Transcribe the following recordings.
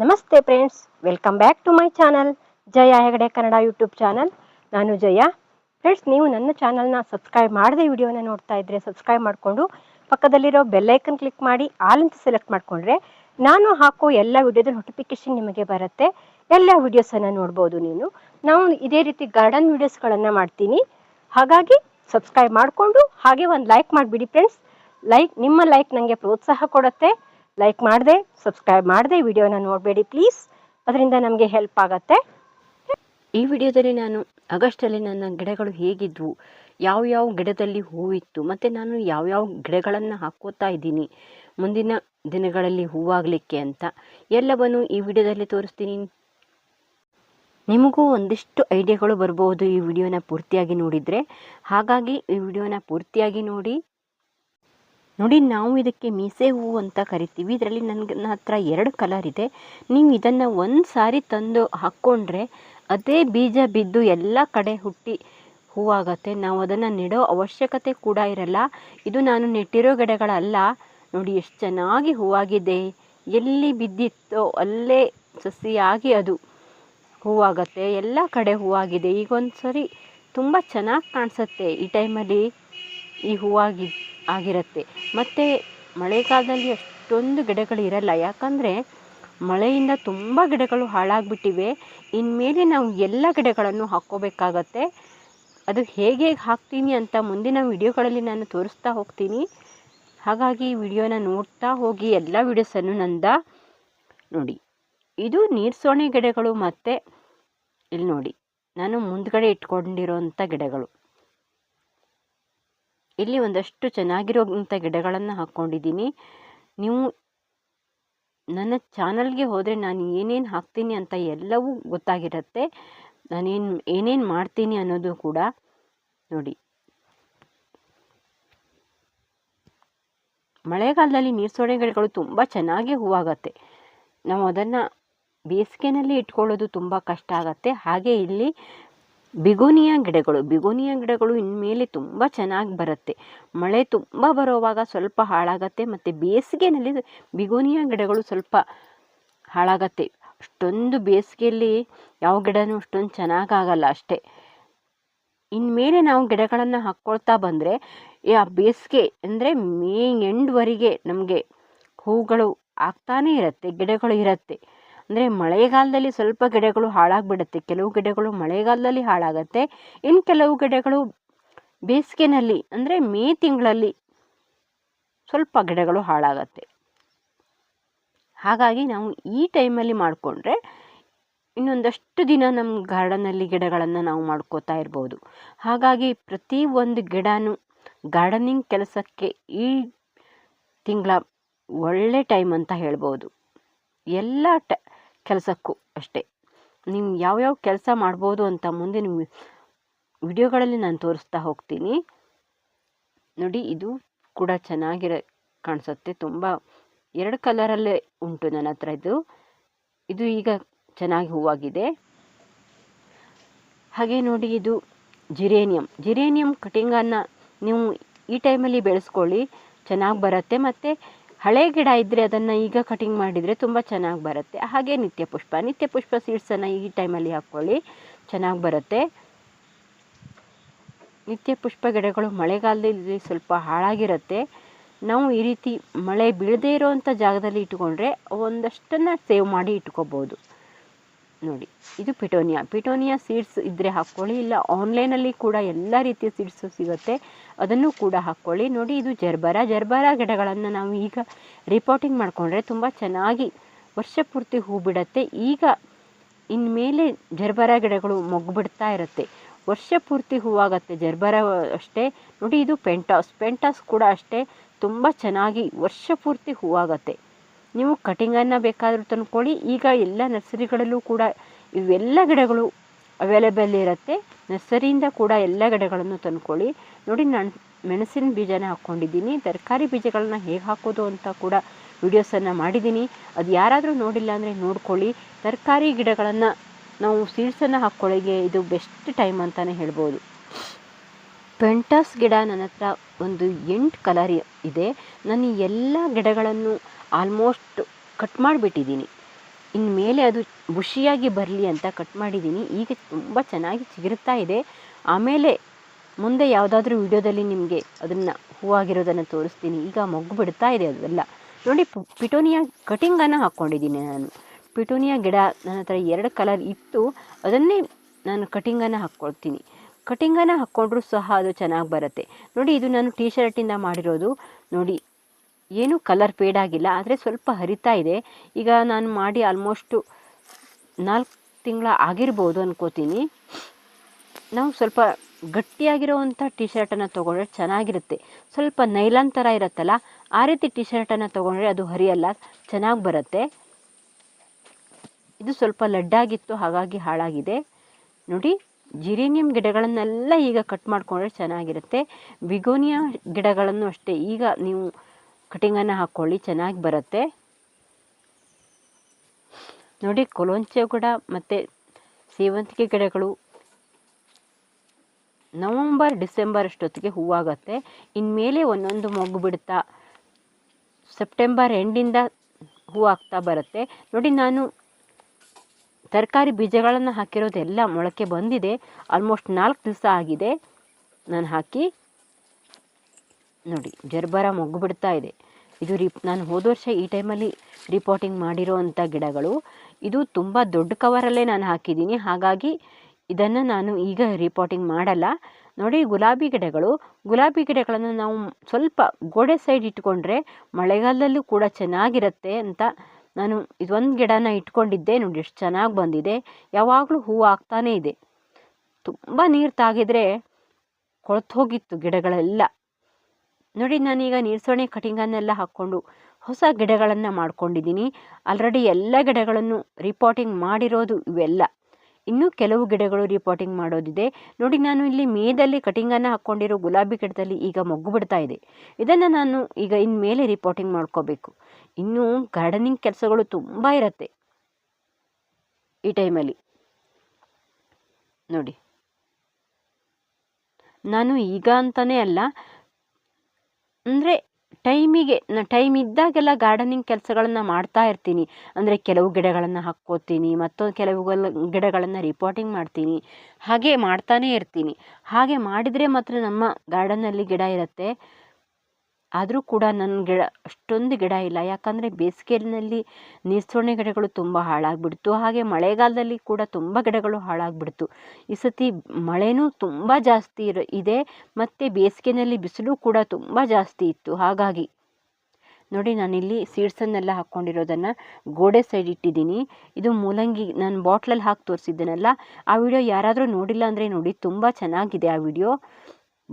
ನಮಸ್ತೆ friends, welcome back to my channel. Jaya Hegde Kannada YouTube channel. ನಾನು Jaya. Friends, ನೀವು ನನ್ನ ಚಾನಲ್ನ ಸಬ್ಸ್ಕ್ರೈಬ್ ಮಾಡದೆ ವಿಡಿಯೋನ ನೋಡ್ತಾ ಇದ್ರೆ ಸಬ್ಸ್ಕ್ರೈಬ್ ಮಾಡಿಕೊಂಡು ಪಕ್ಕದಲ್ಲಿರೋ ಬೆಲ್ಲೈಕನ್ ಕ್ಲಿಕ್ ಮಾಡಿ, ಆಲ್ ಅಂತ ಸೆಲೆಕ್ಟ್ ಮಾಡಿಕೊಂಡ್ರೆ ನಾನು ಹಾಕೋ ಎಲ್ಲ ವಿಡಿಯೋದ ನೋಟಿಫಿಕೇಶನ್ ನಿಮಗೆ ಬರುತ್ತೆ. ಎಲ್ಲ ವಿಡಿಯೋಸನ್ನು ನೋಡ್ಬೋದು ನೀನು. ನಾವು ಇದೇ ರೀತಿ ಗಾರ್ಡನ್ ವಿಡಿಯೋಸ್ಗಳನ್ನು ಮಾಡ್ತೀನಿ. ಹಾಗಾಗಿ ಸಬ್ಸ್ಕ್ರೈಬ್ ಮಾಡಿಕೊಂಡು ಹಾಗೆ ಒಂದು ಲೈಕ್ ಮಾಡಿಬಿಡಿ ಫ್ರೆಂಡ್ಸ್. ಲೈಕ್, ನಿಮ್ಮ ಲೈಕ್ ನನಗೆ ಪ್ರೋತ್ಸಾಹ ಕೊಡುತ್ತೆ. ಲೈಕ್ ಮಾಡಿದೆ ಸಬ್ಸ್ಕ್ರೈಬ್ ಮಾಡದೆ ವಿಡಿಯೋನ ನೋಡಬೇಡಿ ಪ್ಲೀಸ್ ಅದರಿಂದ ನಮಗೆ ಹೆಲ್ಪ್ ಆಗುತ್ತೆ. ಈ ವಿಡಿಯೋದಲ್ಲಿ ನಾನು ಆಗಸ್ಟಲ್ಲಿ ನನ್ನ ಗಿಡಗಳು ಹೇಗಿದ್ವು, ಯಾವ ಯಾವ ಗಿಡದಲ್ಲಿ ಹೂವಿತ್ತು, ಮತ್ತು ನಾನು ಯಾವ್ಯಾವ ಗಿಡಗಳನ್ನು ಹಾಕೋತಾ ಇದ್ದೀನಿ, ಮುಂದಿನ ದಿನಗಳಲ್ಲಿ ಹೂವಾಗಲಿಕ್ಕೆ ಅಂತ ಎಲ್ಲವನ್ನು ಈ ವಿಡಿಯೋದಲ್ಲಿ ತೋರಿಸ್ತೀನಿ. ನಿಮಗೂ ಒಂದಿಷ್ಟು ಐಡಿಯಾಗಳು ಬರ್ಬೋದು ಈ ವಿಡಿಯೋನ ಪೂರ್ತಿಯಾಗಿ ನೋಡಿದರೆ. ಹಾಗಾಗಿ ಈ ವಿಡಿಯೋನ ಪೂರ್ತಿಯಾಗಿ ನೋಡಿ. ನೋಡಿ, ನಾವು ಇದಕ್ಕೆ ಮೀಸೆ ಹೂವು ಅಂತ ಕರಿತೀವಿ. ಇದರಲ್ಲಿ ನನ್ನ ಹತ್ರ ಎರಡು ಕಲರ್ ಇದೆ. ನೀವು ಇದನ್ನು ಒಂದು ಸಾರಿ ತಂದು ಹಾಕ್ಕೊಂಡ್ರೆ ಅದೇ ಬೀಜ ಬಿದ್ದು ಎಲ್ಲ ಕಡೆ ಹುಟ್ಟಿ ಹೂವಾಗತ್ತೆ. ನಾವು ಅದನ್ನು ನೆಡೋ ಅವಶ್ಯಕತೆ ಕೂಡ ಇರಲ್ಲ. ಇದು ನಾನು ನೆಟ್ಟಿರೋ ಗಿಡಗಳಲ್ಲ. ನೋಡಿ, ಎಷ್ಟು ಚೆನ್ನಾಗಿ ಹೂವಾಗಿದೆ. ಎಲ್ಲಿ ಬಿದ್ದಿತ್ತೋ ಅಲ್ಲೇ ಸಸಿಯಾಗಿ ಅದು ಹೂವಾಗತ್ತೆ. ಎಲ್ಲ ಕಡೆ ಹೂವಾಗಿದೆ. ಈಗ ಒಂದು ಸರಿ ತುಂಬ ಚೆನ್ನಾಗಿ ಕಾಣಿಸುತ್ತೆ ಈ ಟೈಮಲ್ಲಿ ಈ ಹೂವಾಗಿ ಆಗಿರುತ್ತೆ. ಮತ್ತು ಮಳೆಗಾಲದಲ್ಲಿ ಅಷ್ಟೊಂದು ಗಿಡಗಳು ಇರಲ್ಲ. ಯಾಕಂದರೆ ಮಳೆಯಿಂದ ತುಂಬ ಗಿಡಗಳು ಹಾಳಾಗಿಬಿಟ್ಟಿವೆ. ಇನ್ಮೇಲೆ ನಾವು ಎಲ್ಲ ಗಿಡಗಳನ್ನು ಹಾಕ್ಕೋಬೇಕಾಗತ್ತೆ. ಅದು ಹೇಗೆ ಹಾಕ್ತೀನಿ ಅಂತ ಮುಂದಿನ ವಿಡಿಯೋಗಳಲ್ಲಿ ನಾನು ತೋರಿಸ್ತಾ ಹೋಗ್ತೀನಿ. ಹಾಗಾಗಿ ವಿಡಿಯೋನ ನೋಡ್ತಾ ಹೋಗಿ ಎಲ್ಲ ವಿಡಿಯೋಸನ್ನು ನಂದ ನೋಡಿ. ಇದು ನೀರ್ಸೋಣೆ ಗಿಡಗಳು ಮತ್ತು ಇಲ್ಲಿ ನೋಡಿ. ನಾನು ಮುಂದ್ಗಡೆ ಇಟ್ಕೊಂಡಿರೋಂಥ ಗಿಡಗಳು. ಇಲ್ಲಿ ಒಂದಷ್ಟು ಚೆನ್ನಾಗಿರೋಂಥ ಗಿಡಗಳನ್ನು ಹಾಕ್ಕೊಂಡಿದ್ದೀನಿ. ನೀವು ನನ್ನ ಚಾನಲ್ಗೆ ಹೋದರೆ ನಾನು ಏನೇನು ಹಾಕ್ತೀನಿ ಅಂತ ಎಲ್ಲವೂ ಗೊತ್ತಾಗಿರುತ್ತೆ. ನಾನೇನು, ಏನೇನು ಮಾಡ್ತೀನಿ ಅನ್ನೋದು ಕೂಡ ನೋಡಿ. ಮಳೆಗಾಲದಲ್ಲಿ ನೀರು ಸೋಡೆ ಗಿಡಗಳು ತುಂಬ ಚೆನ್ನಾಗಿ ಹೂವಾಗತ್ತೆ ನಾವು ಅದನ್ನು ಬೇಸಿಗೆನಲ್ಲಿ ಇಟ್ಕೊಳ್ಳೋದು ತುಂಬ ಕಷ್ಟ ಆಗುತ್ತೆ. ಹಾಗೆ ಇಲ್ಲಿ ಬಿಗೋನಿಯಾ ಗಿಡಗಳು ಬಿಗೋನಿಯಾ ಗಿಡಗಳು ಇನ್ಮೇಲೆ ತುಂಬ ಚೆನ್ನಾಗಿ ಬರುತ್ತೆ. ಮಳೆ ತುಂಬ ಬರೋವಾಗ ಸ್ವಲ್ಪ ಹಾಳಾಗತ್ತೆ ಮತ್ತು ಬೇಸಿಗೆನಲ್ಲಿ ಬಿಗೋನಿಯಾ ಗಿಡಗಳು ಸ್ವಲ್ಪ ಹಾಳಾಗತ್ತೆ. ಅಷ್ಟೊಂದು ಬೇಸಿಗೆಯಲ್ಲಿ ಯಾವ ಗಿಡನೂ ಅಷ್ಟೊಂದು ಚೆನ್ನಾಗಾಗಲ್ಲ ಅಷ್ಟೇ. ಇನ್ಮೇಲೆ ನಾವು ಗಿಡಗಳನ್ನು ಹಾಕ್ಕೊಳ್ತಾ ಬಂದರೆ ಆ ಬೇಸಿಗೆ ಅಂದರೆ ಮೇ ಎಂಡ್ವರೆಗೆ ನಮಗೆ ಹೂಗಳು ಆಗ್ತಾನೇ ಇರುತ್ತೆ, ಗಿಡಗಳು ಇರುತ್ತೆ. ಅಂದರೆ ಮಳೆಗಾಲದಲ್ಲಿ ಸ್ವಲ್ಪ ಗಿಡಗಳು ಹಾಳಾಗಿಬಿಡುತ್ತೆ, ಕೆಲವು ಗಿಡಗಳು ಮಳೆಗಾಲದಲ್ಲಿ ಹಾಳಾಗತ್ತೆ. ಇನ್ನು ಕೆಲವು ಗಿಡಗಳು ಬೇಸಿಗೆನಲ್ಲಿ ಅಂದರೆ ಮೇ ತಿಂಗಳಲ್ಲಿ ಸ್ವಲ್ಪ ಗಿಡಗಳು ಹಾಳಾಗತ್ತೆ. ಹಾಗಾಗಿ ನಾವು ಈ ಟೈಮಲ್ಲಿ ಮಾಡಿಕೊಂಡ್ರೆ ಇನ್ನೊಂದಷ್ಟು ದಿನ ನಮ್ಮ ಗಾರ್ಡನಲ್ಲಿ ಗಿಡಗಳನ್ನು ನಾವು ಮಾಡ್ಕೋತಾ ಇರ್ಬೋದು. ಹಾಗಾಗಿ ಪ್ರತಿ ಒಂದು ಗಿಡನೂ ಗಾರ್ಡನಿಂಗ್ ಕೆಲಸಕ್ಕೆ ಈ ತಿಂಗಳ ಒಳ್ಳೆ ಟೈಮ್ ಅಂತ ಹೇಳ್ಬೋದು. ಎಲ್ಲ ಟ ಕೆಲಸಕ್ಕೂ ಅಷ್ಟೇ. ನೀವು ಯಾವ್ಯಾವ ಕೆಲಸ ಮಾಡ್ಬೋದು ಅಂತ ಮುಂದೆ ನಿಮ್ಮ ವಿಡಿಯೋಗಳಲ್ಲಿ ನಾನು ತೋರಿಸ್ತಾ ಹೋಗ್ತೀನಿ. ನೋಡಿ, ಇದು ಕೂಡ ಚೆನ್ನಾಗಿರ, ಕಾಣಿಸುತ್ತೆ. ತುಂಬ ಎರಡು ಕಲರಲ್ಲೇ ಉಂಟು ನನ್ನ ಹತ್ರ ಇದು. ಇದು ಈಗ ಚೆನ್ನಾಗಿ ಹೂವಾಗಿದೆ. ಹಾಗೆ ನೋಡಿ, ಇದು ಜಿರೇನಿಯಂ. ಜಿರೇನಿಯಂ ಕಟಿಂಗನ್ನು ನೀವು ಈ ಟೈಮಲ್ಲಿ ಬೆಳೆಸ್ಕೊಳ್ಳಿ. ಚೆನ್ನಾಗಿ ಬರುತ್ತೆ. ಮತ್ತು ಹಳೆ ಗಿಡ ಇದ್ದರೆ ಅದನ್ನು ಈಗ ಕಟಿಂಗ್ ಮಾಡಿದರೆ ತುಂಬ ಚೆನ್ನಾಗಿ ಬರುತ್ತೆ. ಹಾಗೆ ನಿತ್ಯ ಪುಷ್ಪ. ನಿತ್ಯ ಪುಷ್ಪ ಸೀಡ್ಸನ್ನು ಈ ಟೈಮಲ್ಲಿ ಹಾಕ್ಕೊಳ್ಳಿ. ಚೆನ್ನಾಗಿ ಬರುತ್ತೆ. ನಿತ್ಯ ಪುಷ್ಪ ಗಿಡಗಳು ಮಳೆಗಾಲದಲ್ಲಿ ಸ್ವಲ್ಪ ಹಾಳಾಗಿರುತ್ತೆ. ನಾವು ಈ ರೀತಿ ಮಳೆ ಬೀಳದೇ ಇರೋವಂಥ ಜಾಗದಲ್ಲಿ ಇಟ್ಕೊಂಡ್ರೆ ಒಂದಷ್ಟನ್ನು ಸೇವ್ ಮಾಡಿ ಇಟ್ಕೋಬೋದು. ನೋಡಿ, ಇದು ಪಿಟೋನಿಯಾ ಪಿಟೋನಿಯಾ ಸೀಡ್ಸ್ ಇದ್ದರೆ ಹಾಕ್ಕೊಳ್ಳಿ ಇಲ್ಲ ಆನ್ಲೈನಲ್ಲಿ ಕೂಡ ಎಲ್ಲ ರೀತಿಯ ಸೀಡ್ಸು ಸಿಗುತ್ತೆ. ಅದನ್ನು ಕೂಡ ಹಾಕ್ಕೊಳ್ಳಿ ನೋಡಿ, ಇದು ಜರ್ಬರ. ಜರ್ಬರ ಗಿಡಗಳನ್ನು ನಾವು ಈಗ ರಿಪೋರ್ಟಿಂಗ್ ಮಾಡಿಕೊಂಡ್ರೆ ತುಂಬ ಚೆನ್ನಾಗಿ ವರ್ಷ ಪೂರ್ತಿ ಹೂ ಬಿಡುತ್ತೆ. ಈಗ ಇನ್ಮೇಲೆ ಜರ್ಬರ ಗಿಡಗಳು ಮೊಗ್ಗು ಬಿಡ್ತಾ ಇರುತ್ತೆ. ವರ್ಷ ಪೂರ್ತಿ ಹೂವಾಗತ್ತೆ ಜರ್ಬರ ಅಷ್ಟೇ. ನೋಡಿ, ಇದು ಪೆಂಟಾಸ್ ಪೆಂಟಾಸ್ ಕೂಡ ಅಷ್ಟೇ. ತುಂಬ ಚೆನ್ನಾಗಿ ವರ್ಷ ಪೂರ್ತಿ ಹೂವಾಗತ್ತೆ ನೀವು ಕಟಿಂಗನ್ನು ಬೇಕಾದರೂ ತಂದ್ಕೊಳ್ಳಿ ಈಗ ಎಲ್ಲ ನರ್ಸರಿಗಳಲ್ಲೂ ಕೂಡ ಇವೆಲ್ಲ ಗಿಡಗಳು ಅವೈಲೇಬಲ್ ಇರುತ್ತೆ. ನರ್ಸರಿಯಿಂದ ಕೂಡ ಎಲ್ಲ ಗಿಡಗಳನ್ನು ತಂದ್ಕೊಳ್ಳಿ ನೋಡಿ ನಾನು ಮೆಣಸಿನ ಬೀಜನ ಹಾಕ್ಕೊಂಡಿದ್ದೀನಿ. ತರಕಾರಿ ಬೀಜಗಳನ್ನ ಹೇಗೆ ಹಾಕೋದು ಅಂತ ಕೂಡ ವಿಡಿಯೋಸನ್ನು ಮಾಡಿದ್ದೀನಿ. ಅದು ಯಾರಾದರೂ ನೋಡಿಲ್ಲ ಅಂದರೆ ನೋಡ್ಕೊಳ್ಳಿ. ತರಕಾರಿ ಗಿಡಗಳನ್ನು ನಾವು ಸೀಡ್ಸನ್ನು ಹಾಕ್ಕೊಳ್ಳಿಗೆ ಇದು ಬೆಸ್ಟ್ ಟೈಮ್ ಅಂತಲೇ ಹೇಳ್ಬೋದು. ಪೆಂಟಾಸ್ ಗಿಡ ನನ್ನ ಹತ್ರ ಒಂದು ಎಂಟು ಕಲರ್ ಇದೆ. ನಾನು ಎಲ್ಲ ಗಿಡಗಳನ್ನು ಆಲ್ಮೋಸ್ಟ್ ಕಟ್ ಮಾಡಿಬಿಟ್ಟಿದ್ದೀನಿ. ಇನ್ಮೇಲೆ ಅದು ಬುಷಿಯಾಗಿ ಬರಲಿ ಅಂತ ಕಟ್ ಮಾಡಿದ್ದೀನಿ. ಈಗ ತುಂಬ ಚೆನ್ನಾಗಿ ಚಿಗುರುತ್ತಾ ಇದೆ. ಆಮೇಲೆ ಮುಂದೆ ಯಾವುದಾದ್ರೂ ವಿಡಿಯೋದಲ್ಲಿ ನಿಮಗೆ ಅದನ್ನು ಹೂವಾಗಿರೋದನ್ನು ತೋರಿಸ್ತೀನಿ. ಈಗ ಮೊಗ್ಗು ಬಿಡ್ತಾ ಇದೆ ಅದೆಲ್ಲ. ನೋಡಿ ಪಿಟೋನಿಯಾ ಕಟಿಂಗನ್ನು ಹಾಕ್ಕೊಂಡಿದ್ದೀನಿ ನಾನು. ಪಿಟೋನಿಯಾ ಗಿಡ ನನ್ನ ಹತ್ರ ಎರಡು ಕಲರ್ ಇತ್ತು. ಅದನ್ನೇ ನಾನು ಕಟಿಂಗನ್ನು ಹಾಕ್ಕೊಳ್ತೀನಿ ಕಟಿಂಗನ್ನು ಹಾಕ್ಕೊಂಡ್ರೂ ಸಹ ಅದು ಚೆನ್ನಾಗಿ ಬರುತ್ತೆ. ನೋಡಿ, ಇದು ನಾನು ಟೀ ಶರ್ಟಿಂದ ಮಾಡಿರೋದು. ನೋಡಿ ಏನೂ ಕಲರ್ ಫೇಡ್ ಆಗಿಲ್ಲ, ಆದರೆ ಸ್ವಲ್ಪ ಹರಿತಾ ಇದೆ. ಈಗ ನಾನು ಮಾಡಿ ಆಲ್ಮೋಸ್ಟು ನಾಲ್ಕು ತಿಂಗಳ ಆಗಿರ್ಬೋದು ಅನ್ಕೋತೀನಿ. ನಾವು ಸ್ವಲ್ಪ ಗಟ್ಟಿಯಾಗಿರೋವಂಥ ಟಿ ಶರ್ಟನ್ನು ತೊಗೊಂಡ್ರೆ ಚೆನ್ನಾಗಿರುತ್ತೆ. ಸ್ವಲ್ಪ ನೈಲಾನ್ ಥರ ಇರುತ್ತಲ್ಲ, ಆ ರೀತಿ ಟಿ ಶರ್ಟನ್ನು ತೊಗೊಂಡ್ರೆ ಅದು ಹರಿಯಲ್ಲ, ಚೆನ್ನಾಗಿ ಬರುತ್ತೆ. ಇದು ಸ್ವಲ್ಪ ಲಡ್ಡಾಗಿತ್ತು, ಹಾಗಾಗಿ ಹಾಳಾಗಿದೆ. ನೋಡಿ, ಜಿರೇನಿಯಂ ಗಿಡಗಳನ್ನೆಲ್ಲ ಈಗ ಕಟ್ ಮಾಡಿಕೊಂಡ್ರೆ ಚೆನ್ನಾಗಿರುತ್ತೆ. ಬಿಗೋನಿಯಾ ಗಿಡಗಳನ್ನು ಅಷ್ಟೇ, ಈಗ ನೀವು ಕಟಿಂಗನ್ನು ಹಾಕ್ಕೊಳ್ಳಿ ಚೆನ್ನಾಗಿ ಬರುತ್ತೆ. ನೋಡಿ, ಕೊಲೊಂಚೆ ಕೂಡ ಮತ್ತು ಸೇವಂತಿಗೆ ಗಿಡಗಳು. ನವಂಬರ್, ಡಿಸೆಂಬರ್ ಅಷ್ಟೊತ್ತಿಗೆ ಹೂವಾಗತ್ತೆ. ಇನ್ಮೇಲೆ ಒಂದೊಂದು ಮೊಗ್ಗು ಬಿಡ್ತಾ ಸೆಪ್ಟೆಂಬರ್ ಎಂಡಿಂದ ಹೂವಾಗ್ತಾ ಬರುತ್ತೆ. ನೋಡಿ, ನಾನು ತರಕಾರಿ ಬೀಜಗಳನ್ನು ಹಾಕಿರೋದೆಲ್ಲ ಮೊಳಕೆ ಬಂದಿದೆ. ಆಲ್ಮೋಸ್ಟ್ ನಾಲ್ಕು ದಿವಸ ಆಗಿದೆ. ನಾನು ಹಾಕಿ ನೋಡಿ, ಜರ್ಬರ ಮೊಗ್ಗು ಬಿಡ್ತಾ ಇದೆ. ಇದು ರಿಪ್, ನಾನು ಹೋದ ವರ್ಷ ಈ ಟೈಮಲ್ಲಿ ರಿಪೋರ್ಟಿಂಗ್ ಮಾಡಿರೋ ಅಂಥ ಗಿಡಗಳು. ಇದು ತುಂಬ ದೊಡ್ಡ ಕವರಲ್ಲೇ ನಾನು ಹಾಕಿದ್ದೀನಿ. ಹಾಗಾಗಿ ಇದನ್ನು ನಾನು ಈಗ ರಿಪೋರ್ಟಿಂಗ್ ಮಾಡಲ್ಲ. ನೋಡಿ, ಗುಲಾಬಿ ಗಿಡಗಳು. ಗುಲಾಬಿ ಗಿಡಗಳನ್ನು ನಾವು ಸ್ವಲ್ಪ ಗೋಡೆ ಸೈಡ್ ಇಟ್ಕೊಂಡ್ರೆ ಮಳೆಗಾಲದಲ್ಲೂ ಕೂಡ ಚೆನ್ನಾಗಿರುತ್ತೆ ಅಂತ ನಾನು ಇದೊಂದು ಗಿಡನ ಇಟ್ಕೊಂಡಿದ್ದೆ. ನೋಡಿ, ಎಷ್ಟು ಚೆನ್ನಾಗಿ ಬಂದಿದೆ. ಯಾವಾಗಲೂ ಹೂವು ಆಗ್ತಾನೇ ಇದೆ. ತುಂಬ ನೀರು ತಾಗಿದರೆ ಕೊಳ್ತು ಹೋಗಿತ್ತು ಗಿಡಗಳೆಲ್ಲ. ನೋಡಿ, ನಾನೀಗ ನೀರ್ಸೋಣೆ ಕಟಿಂಗನ್ನೆಲ್ಲ ಹಾಕ್ಕೊಂಡು ಹೊಸ ಗಿಡಗಳನ್ನು ಮಾಡ್ಕೊಂಡಿದ್ದೀನಿ. ಆಲ್ರೆಡಿ ಎಲ್ಲ ಗಿಡಗಳನ್ನು ರಿಪೋರ್ಟಿಂಗ್ ಮಾಡಿರೋದು ಇವೆಲ್ಲ. ಇನ್ನೂ ಕೆಲವು ಗಿಡಗಳು ರಿಪೋರ್ಟಿಂಗ್ ಮಾಡೋದಿದೆ. ನೋಡಿ, ನಾನು ಇಲ್ಲಿ ಮೇದಲ್ಲಿ ಕಟಿಂಗನ್ನು ಹಾಕ್ಕೊಂಡಿರೋ ಗುಲಾಬಿ ಗಿಡದಲ್ಲಿ ಈಗ ಮೊಗ್ಗು ಬಿಡ್ತಾ ಇದೆ. ಇದನ್ನು ನಾನು ಈಗ ಇನ್ಮೇಲೆ ರಿಪೋರ್ಟಿಂಗ್ ಮಾಡ್ಕೋಬೇಕು. ಇನ್ನೂ ಗಾರ್ಡನಿಂಗ್ ಕೆಲಸಗಳು ತುಂಬ ಇರುತ್ತೆ ಈ ಟೈಮಲ್ಲಿ. ನೋಡಿ. ನಾನು ಈಗ ಅಂತಲೇ ಅಲ್ಲ ಅಂದರೆ ಟೈಮಿಗೆ, ನಾ ಟೈಮ್ ಇದ್ದಾಗೆಲ್ಲ ಗಾರ್ಡನಿಂಗ್ ಕೆಲಸಗಳನ್ನು ಮಾಡ್ತಾ ಇರ್ತೀನಿ. ಅಂದರೆ ಕೆಲವು ಗಿಡಗಳನ್ನು ಹಾಕ್ಕೋತೀನಿ, ಮತ್ತೊಂದು ಕೆಲವು ಗಿಡಗಳನ್ನು ರಿಪೋರ್ಟಿಂಗ್ ಮಾಡ್ತೀನಿ. ಹಾಗೆ ಮಾಡ್ತಾನೇ ಇರ್ತೀನಿ. ಹಾಗೆ ಮಾಡಿದರೆ ಮಾತ್ರ ನಮ್ಮ ಗಾರ್ಡನ್ನಲ್ಲಿ ಗಿಡ ಇರುತ್ತೆ. ಆದರೂ ಕೂಡ ನನ್ನ ಗಿಡ, ಅಷ್ಟೊಂದು ಗಿಡ ಇಲ್ಲ. ಯಾಕಂದರೆ ಬೇಸಿಗೆಯಲ್ಲಿ ನೀರ್ಸೋಣೆ ಗಿಡಗಳು ತುಂಬ ಹಾಳಾಗ್ಬಿಡ್ತು. ಹಾಗೆ ಮಳೆಗಾಲದಲ್ಲಿ ಕೂಡ ತುಂಬ ಗಿಡಗಳು ಹಾಳಾಗ್ಬಿಡ್ತು. ಈ ಸತಿ ಮಳೆನೂ ತುಂಬ ಜಾಸ್ತಿ ಇರ, ಇದೆ. ಮತ್ತು ಬೇಸಿಗೆಯಲ್ಲಿ ಬಿಸಿಲು ಕೂಡ ತುಂಬ ಜಾಸ್ತಿ ಇತ್ತು. ಹಾಗಾಗಿ ನೋಡಿ ನಾನಿಲ್ಲಿ ಸೀಡ್ಸನ್ನೆಲ್ಲ ಹಾಕ್ಕೊಂಡಿರೋದನ್ನು ಗೋಡೆ ಸೈಡ್ ಇಟ್ಟಿದ್ದೀನಿ. ಇದು ಮೂಲಂಗಿ, ನಾನು ಬಾಟ್ಲಲ್ಲಿ ಹಾಕಿ ತೋರಿಸಿದ್ದೆನಲ್ಲ, ಆ ವಿಡಿಯೋ ಯಾರಾದರೂ ನೋಡಿಲ್ಲ ಅಂದರೆ ನೋಡಿ, ತುಂಬ ಚೆನ್ನಾಗಿದೆ ಆ ವಿಡಿಯೋ.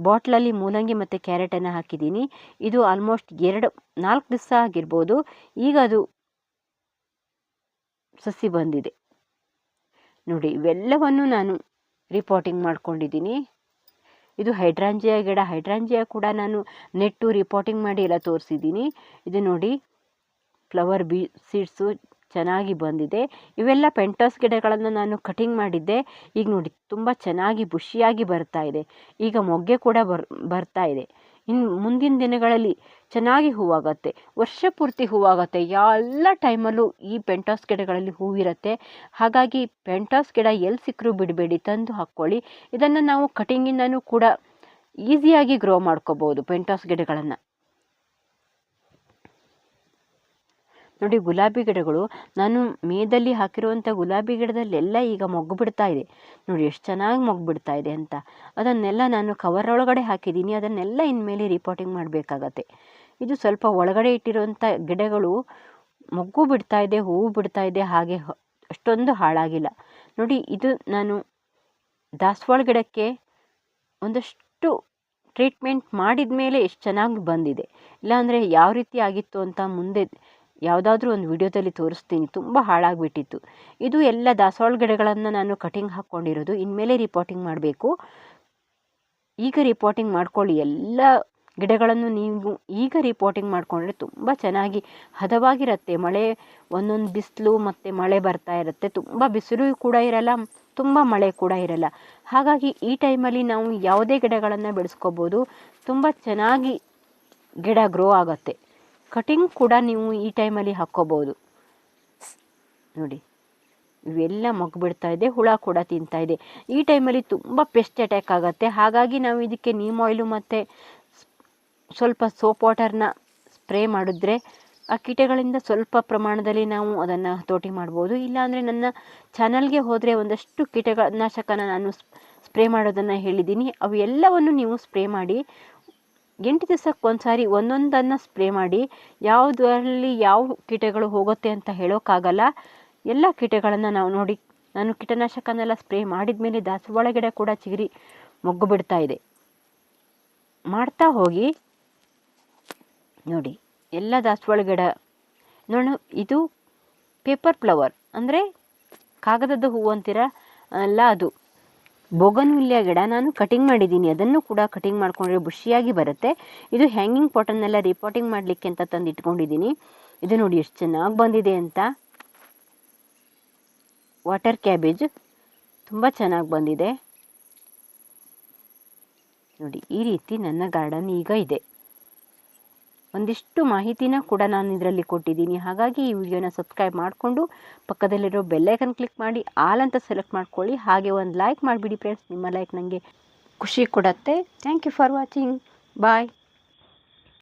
ಬಾಟ್ಲಲ್ಲಿ ಮೂಲಂಗಿ ಮತ್ತು ಕ್ಯಾರೆಟನ್ನು ಹಾಕಿದ್ದೀನಿ. ಇದು ಆಲ್ಮೋಸ್ಟ್ ಎರಡು, ನಾಲ್ಕು ದಿವಸ ಆಗಿರ್ಬೋದು. ಈಗ ಅದು ಸಸಿ ಬಂದಿದೆ. ನೋಡಿ, ಇವೆಲ್ಲವನ್ನು ನಾನು ರಿಪೋರ್ಟಿಂಗ್ ಮಾಡ್ಕೊಂಡಿದ್ದೀನಿ. ಇದು ಹೈಡ್ರಾಂಜಿಯಾ ಗಿಡ. ಹೈಡ್ರಾಂಜಿಯಾ ಕೂಡ ನಾನು ನೆಟ್ಟು ರಿಪೋರ್ಟಿಂಗ್ ಮಾಡಿ ಎಲ್ಲ ತೋರಿಸಿದ್ದೀನಿ. ಇದು ನೋಡಿ ಫ್ಲವರ್ ಬೀ ಸೀಡ್ಸು ಚೆನ್ನಾಗಿ ಬಂದಿದೆ. ಇವೆಲ್ಲ ಪೆಂಟಾಸ್ ಗಿಡಗಳನ್ನು ನಾನು ಕಟಿಂಗ್ ಮಾಡಿದ್ದೆ. ಈಗ ನೋಡಿ, ತುಂಬ ಚೆನ್ನಾಗಿ ಬುಷಿಯಾಗಿ ಬರ್ತಾ ಇದೆ. ಈಗ ಮೊಗ್ಗೆ ಕೂಡ ಬರ್, ಬರ್ತಾ ಇದೆ. ಇನ್ನು ಮುಂದಿನ ದಿನಗಳಲ್ಲಿ ಚೆನ್ನಾಗಿ ಹೂವಾಗತ್ತೆ ವರ್ಷ ಪೂರ್ತಿ ಹೂವಾಗತ್ತೆ ಎಲ್ಲ ಟೈಮಲ್ಲೂ ಈ ಪೆಂಟಾಸ್ ಗಿಡಗಳಲ್ಲಿ ಹೂವಿರುತ್ತೆ ಹಾಗಾಗಿ ಪೆಂಟಾಸ್ ಗಿಡ ಎಲ್ಲಿ ಸಿಕ್ಕರೂ ಬಿಡಬೇಡಿ, ತಂದು ಹಾಕ್ಕೊಳ್ಳಿ. ಇದನ್ನು ನಾವು ಕಟಿಂಗಿಂದನೂ ಕೂಡ ಈಸಿಯಾಗಿ ಗ್ರೋ ಮಾಡ್ಕೋಬೋದು ಪೆಂಟಾಸ್ ಗಿಡಗಳನ್ನು. ನೋಡಿ ಗುಲಾಬಿ ಗಿಡಗಳು, ನಾನು ಮೇದಲ್ಲಿ ಹಾಕಿರುವಂಥ ಗುಲಾಬಿ ಗಿಡದಲ್ಲೆಲ್ಲ ಈಗ ಮೊಗ್ಗು ಬಿಡ್ತಾ ಇದೆ. ನೋಡಿ ಎಷ್ಟು ಚೆನ್ನಾಗಿ ಮೊಗ್ಗು ಬಿಡ್ತಾ ಇದೆ ಅಂತ. ಅದನ್ನೆಲ್ಲ ನಾನು ಕವರ್ ಒಳಗಡೆ ಹಾಕಿದ್ದೀನಿ. ಅದನ್ನೆಲ್ಲ ಇನ್ಮೇಲೆ ರಿಪೋರ್ಟಿಂಗ್ ಮಾಡಬೇಕಾಗತ್ತೆ. ಇದು ಸ್ವಲ್ಪ ಒಳಗಡೆ ಇಟ್ಟಿರುವಂಥ ಗಿಡಗಳು ಮೊಗ್ಗು ಬಿಡ್ತಾ ಇದೆ ಹೂವು ಬಿಡ್ತಾ ಇದೆ, ಹಾಗೆ ಅಷ್ಟೊಂದು ಹಾಳಾಗಿಲ್ಲ. ನೋಡಿ ಇದು ನಾನು ದಾಸವಾಳ ಗಿಡಕ್ಕೆ ಒಂದಷ್ಟು ಟ್ರೀಟ್ಮೆಂಟ್ ಮಾಡಿದ ಮೇಲೆ ಎಷ್ಟು ಚೆನ್ನಾಗಿ ಬಂದಿದೆ. ಇಲ್ಲಾಂದರೆ ಯಾವ ರೀತಿ ಆಗಿತ್ತು ಅಂತ ಮುಂದೆ ಯಾವುದಾದ್ರೂ ಒಂದು ವಿಡಿಯೋದಲ್ಲಿ ತೋರಿಸ್ತೀನಿ. ತುಂಬ ಹಾಳಾಗಿಬಿಟ್ಟಿತ್ತು. ಇದು ಎಲ್ಲ ದಾಸವಾಳ ಗಿಡಗಳನ್ನು ನಾನು ಕಟಿಂಗ್ ಹಾಕ್ಕೊಂಡಿರೋದು. ಇನ್ಮೇಲೆ ರಿಪೋರ್ಟಿಂಗ್ ಮಾಡಬೇಕು. ಈಗ ರಿಪೋರ್ಟಿಂಗ್ ಮಾಡ್ಕೊಳ್ಳಿ. ಎಲ್ಲ ಗಿಡಗಳನ್ನು ನೀವು ಈಗ ರಿಪೋರ್ಟಿಂಗ್ ಮಾಡಿಕೊಂಡ್ರೆ ತುಂಬ ಚೆನ್ನಾಗಿ ಹದವಾಗಿರುತ್ತೆ. ಮಳೆ ಒಂದೊಂದು ಬಿಸಿಲು ಮತ್ತು ಮಳೆ ಬರ್ತಾ ಇರುತ್ತೆ. ತುಂಬ ಬಿಸಿಲು ಕೂಡ ಇರಲ್ಲ, ತುಂಬ ಮಳೆ ಕೂಡ ಇರಲ್ಲ. ಹಾಗಾಗಿ ಈ ಟೈಮಲ್ಲಿ ನಾವು ಯಾವುದೇ ಗಿಡಗಳನ್ನು ಬೆಳೆಸ್ಕೋಬೋದು. ತುಂಬ ಚೆನ್ನಾಗಿ ಗಿಡ ಗ್ರೋ ಆಗುತ್ತೆ. ಕಟಿಂಗ್ ಕೂಡ ನೀವು ಈ ಟೈಮಲ್ಲಿ ಹಾಕ್ಕೋಬೋದು. ನೋಡಿ, ಇವೆಲ್ಲ ಮಗ್ಗು ಬಿಡ್ತಾ ಇದೆ, ಹುಳ ಕೂಡ ತಿಂತಾ ಇದೆ. ಈ ಟೈಮಲ್ಲಿ ತುಂಬ ಪೆಸ್ಟ್ ಅಟ್ಯಾಕ್ ಆಗುತ್ತೆ. ಹಾಗಾಗಿ ನಾವು ಇದಕ್ಕೆ ನೀಮ್ ಆಯಿಲು ಮತ್ತು ಸ್ವಲ್ಪ ಸೋಪ್ ವಾಟರ್ನ ಸ್ಪ್ರೇ ಮಾಡಿದ್ರೆ ಆ ಕೀಟಗಳಿಂದ ಸ್ವಲ್ಪ ಪ್ರಮಾಣದಲ್ಲಿ ನಾವು ಅದನ್ನು ತೋಟಿ ಮಾಡ್ಬೋದು. ಇಲ್ಲಾಂದರೆ ನನ್ನ ಚಾನಲ್ಗೆ ಹೋದರೆ ಒಂದಷ್ಟು ಕೀಟಗಳ ನಾಶಕನ ನಾನು ಸ್ಪ್ರೇ ಮಾಡೋದನ್ನು ಹೇಳಿದ್ದೀನಿ. ಅವು ಎಲ್ಲವನ್ನು ನೀವು ಸ್ಪ್ರೇ ಮಾಡಿ ಎಂಟು ದಿವಸಕ್ಕೆ ಒಂದು ಸಾರಿ ಒಂದೊಂದನ್ನು ಸ್ಪ್ರೇ ಮಾಡಿ ಯಾವುದರಲ್ಲಿ ಯಾವ ಕೀಟಗಳು ಹೋಗುತ್ತೆ ಅಂತ ಹೇಳೋಕ್ಕಾಗಲ್ಲ. ಎಲ್ಲ ಕೀಟಗಳನ್ನು ನಾವು ನೋಡಿ, ನಾನು ಕೀಟನಾಶಕನೆಲ್ಲ ಸ್ಪ್ರೇ ಮಾಡಿದ ಮೇಲೆ ದಾಸವಾಳ ಗಿಡ ಕೂಡ ಚಿಗುರಿ ಮೊಗ್ಗು ಬಿಡ್ತಾ ಇದೆ. ಮಾಡ್ತಾ ಹೋಗಿ, ನೋಡಿ, ಎಲ್ಲ ದಾಸವಾಳ ಗಿಡ, ನೋಡು, ಇದು ಪೇಪರ್ ಫ್ಲವರ್ ಅಂದರೆ ಕಾಗದದ ಹೂವು ಅಂತೀರ, ಅಲ್ಲ ಅದು. ಬೋಗನ್ವಿಲ್ಯ ಗಿಡ ನಾನು ಕಟಿಂಗ್ ಮಾಡಿದ್ದೀನಿ. ಅದನ್ನು ಕೂಡ ಕಟಿಂಗ್ ಮಾಡಿಕೊಂಡ್ರೆ ಬುಷಿಯಾಗಿ ಬರುತ್ತೆ. ಇದು ಹ್ಯಾಂಗಿಂಗ್ ಪಾಟನ್ನೆಲ್ಲ ರಿಪೋರ್ಟಿಂಗ್ ಮಾಡಲಿಕ್ಕೆ ಅಂತ ತಂದು ಇಟ್ಕೊಂಡಿದ್ದೀನಿ ಇದು ನೋಡಿ ಎಷ್ಟು ಚೆನ್ನಾಗಿ ಬಂದಿದೆ ಅಂತ. ವಾಟರ್ ಕ್ಯಾಬೇಜ್ ತುಂಬ ಚೆನ್ನಾಗಿ ಬಂದಿದೆ. ನೋಡಿ, ಈ ರೀತಿ ನನ್ನ ಗಾರ್ಡನ್ ಈಗ ಇದೆ. ಒಂದಿಷ್ಟು ಮಾಹಿತಿನ ಕೂಡ ನಾನು ಇದರಲ್ಲಿ ಕೊಟ್ಟಿದ್ದೀನಿ. ಹಾಗಾಗಿ ಈ ವಿಡಿಯೋನ ಸಬ್ಸ್ಕ್ರೈಬ್ ಮಾಡಿಕೊಂಡು ಪಕ್ಕದಲ್ಲಿರೋ ಬೆಲ್ಲೈಕನ್ ಕ್ಲಿಕ್ ಮಾಡಿ, ಆಲ್ ಅಂತ ಸೆಲೆಕ್ಟ್ ಮಾಡ್ಕೊಳ್ಳಿ. ಹಾಗೆ ಒಂದು ಲೈಕ್ ಮಾಡಿಬಿಡಿ ಫ್ರೆಂಡ್ಸ್, ನಿಮ್ಮ ಲೈಕ್ ನನಗೆ ಖುಷಿ ಕೊಡುತ್ತೆ. Thank you for watching. Bye.